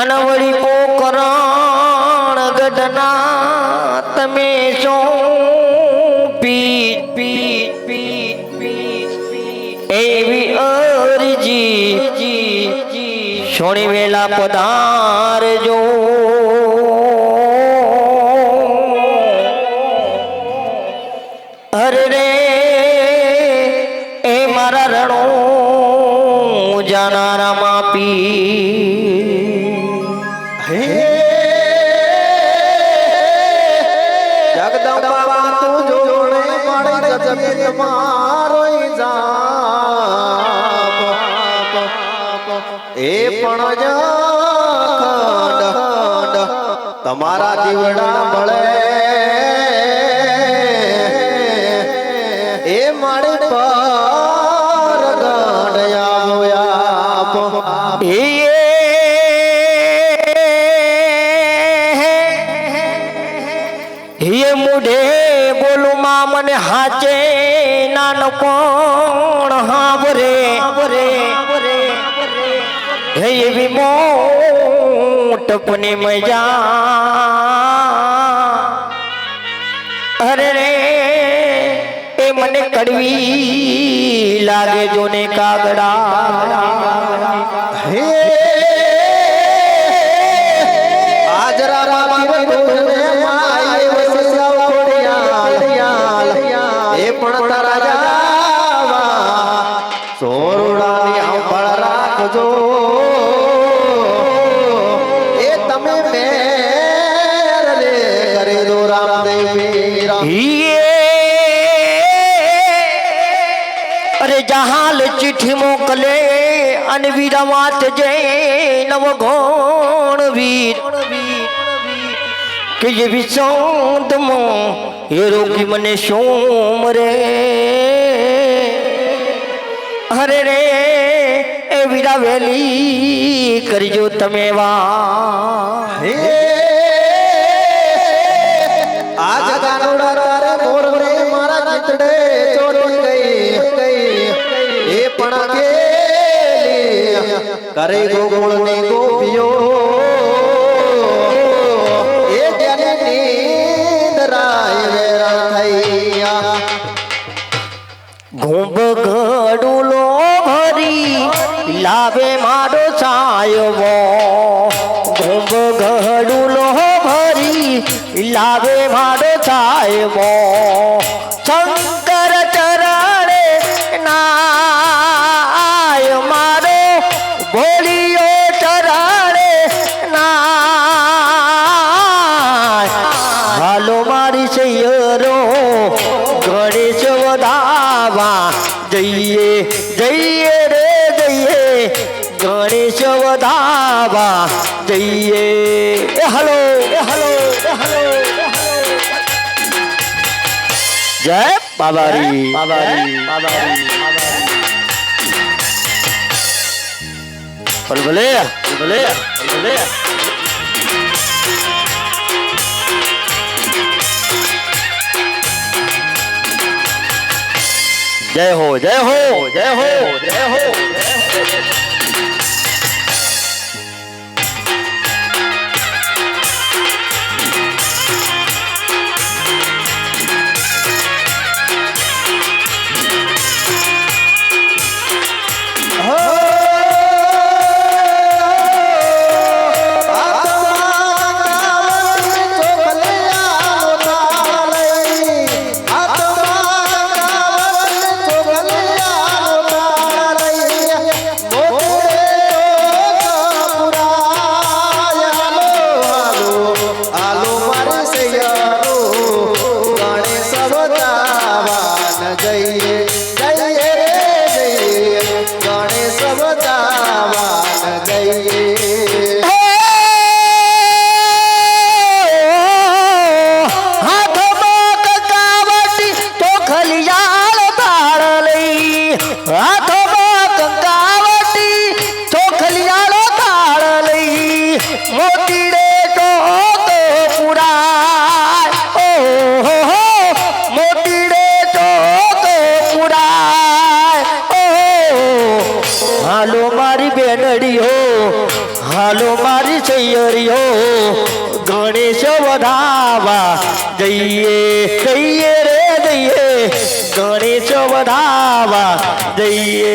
અનવળી પોકરણ ગઢના તમે સો પીટ પીટ પીટ પીટ એવી અરજી. સોણી વેલા પધાર જાનારા માપી હે જગદંબા તું જોડે મળે જગત મારોય જાપ એ પણ જ તમારા જીવડા મળે એ મારી પર આપ હિયે મુઢે બોલું માં મને હાચે નાન કોણ હાવરે હે એવી મોટપની મજા અરે રે એ મને કડવી લાગે જોને કાગડા અરે જહાલ ચિઠ્ઠી મોકલે અને વીરા વાત જય નવ ગોણ વીર. કે જે વિસંતમાં એ રોગી મને સોમ રે અરે રે, એ વેલી કરજો તમે વા આજ કાનુડા તારે મોર રે મારા ચિતડે પણ કેલી, કરે ગોગોળ ને ગોપીઓ ઘડુલો ભરી લાવે મારો સાયવો ઘૂંભ ઘડુલો ભરી લાવે મારો સાયવો જઈએ રે જઈએ ગણેશ વધાવા જઈએ એ હલો એ હલો એ હલો એ હલો જય બાબારી બાબારી બાબારી ભલે ભલે ભલે ભલે જય હો જય હો જય હો જય હો હાલો મારી સૈયરીઓ ગણેશ વધાવા જઈએ જઈએ રે જઈએ ગણેશ વધાવા જઈએ.